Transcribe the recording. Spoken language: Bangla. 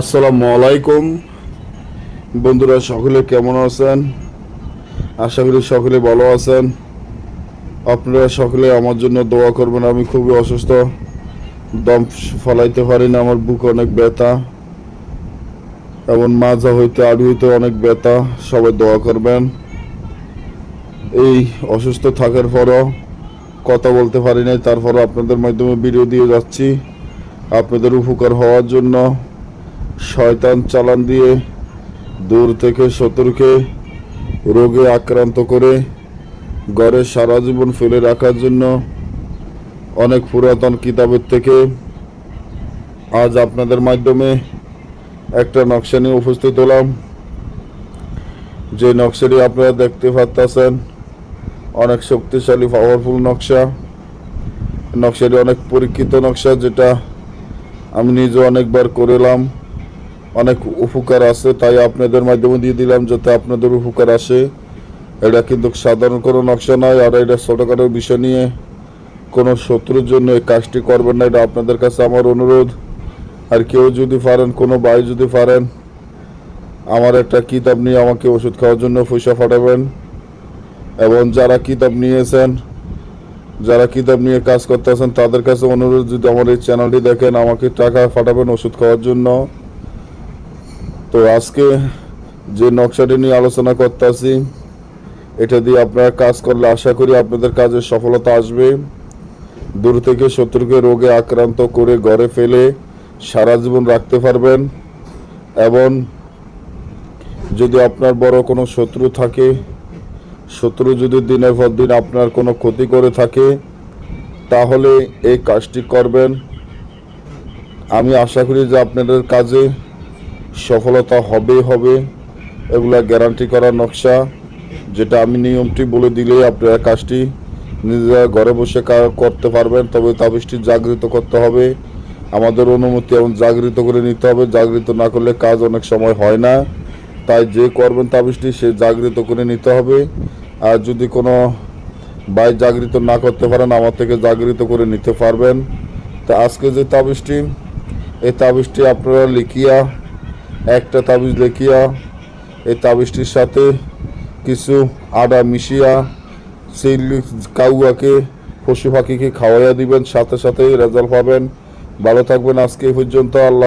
আসসালামু আলাইকুম। বন্ধুরা, সকলে কেমন আছেন? আশা করি সকলে ভালো আছেন। আপনারা সকলে আমার জন্য দোয়া করবেন, আমি খুবই অসুস্থ। দম ফলাইতে পারি না, আমার বুক অনেক ব্যথা। এবং মাজা হইতে আড়ু হইতে অনেক ব্যথা, সবাই দোয়া করবেন। এই অসুস্থ থাকার পরও কথা বলতে পারি নাই, তারপরও আপনাদের মাধ্যমে ভিডিও দিয়ে যাচ্ছি। আপনাদের উপকার হওয়ার জন্য। শয়তান চালান দিয়ে দূর থেকে শত্রুকে রোগে আক্রান্ত করে ঘরে সারা জীবন ফেলে রাখার জন্য অনেক পুরাতন কিতাবের থেকে আজ আপনাদের মাধ্যমে একটা নকশা নিয়ে উপস্থিত হলাম। যে নকশাটি আপনারা দেখতে পাচ্ছেন অনেক শক্তিশালী পাওয়ারফুল নকশা। নকশাটি অনেক পরীক্ষিত নকশা, যেটা আমি নিজে অনেকবার করেলাম। অনেক উপকার আছে, তাই আপনাদের মাধ্যমে দিয়ে দিলাম যাতে আপনাদের উপকার আসে। এটা কিন্তু সাধারণ কোনো নকশা নয়, আর এটা ছোটোখাটো বিষয় নিয়ে কোনো শত্রুর জন্য এই কাজটি করবেন না, এটা আপনাদের কাছে আমার অনুরোধ। আর কেউ যদি পারেন, কোনো ভাই যদি পারেন, আমার একটা কিতাব নিয়ে আমাকে ওষুধ খাওয়ার জন্য পয়সা পাঠাবেন। এবং যারা কিতাব নিয়েছেন, যারা কিতাব নিয়ে কাজ করতেছেন তাদের কাছে অনুরোধ, যদি আমার এই চ্যানেলটি দেখেন, আমাকে টাকা পাঠাবেন ওষুধ খাওয়ার জন্য। তো আজকে যে নকশাটি নিয়ে আলোচনা করতেছি, এটা দিয়ে আপনারা কাজ করলে আশা করি আপনাদের কাজে সফলতা আসবে। দূর থেকে শত্রুকে রোগে আক্রান্ত করে ঘরে ফেলে সারা জীবন রাখতে পারবেন এবং যদি আপনার বড় কোনো শত্রু থাকে, শত্রু যদি দিনের পর দিন আপনার কোনো ক্ষতি করে থাকে, তাহলে এই কাজটি করবেন। আমি আশা করি যে আপনাদের কাজে সফলতা হবে হবে, এগুলা গ্যারান্টি করা নকশা, যেটা আমি নিয়মটি বলে দিলেই আপনারা কাজটি নিজেরা ঘরে বসে করতে পারবেন, তবে তাবিজটি জাগৃত করতে হবে। আমাদের অনুমতি এবং জাগৃত করে নিতে হবে, জাগৃত না করলে কাজ অনেক সময় হয় না। তাই যে করবেন তাবিজটি, সে জাগৃত করে নিতে হবে। আর যদি কোনো বাই জাগৃত না করতে পারেন, আমার থেকে জাগৃত করে নিতে পারবেন। তা আজকে যে তাবিজটি, এই তাবিজটি আপনারা লিখিয়া একটা তাবিজ লেখিয়া, এই তাবিজটির সাথে কিছু আদা মিশিয়া, সেই কাউয়াকে, পশু পাখিকে খাওয়াইয়া দিবেন, সাথে সাথে রেজাল্ট পাবেন। ভালো থাকবেন আজকে এই পর্যন্ত, আল্লাহ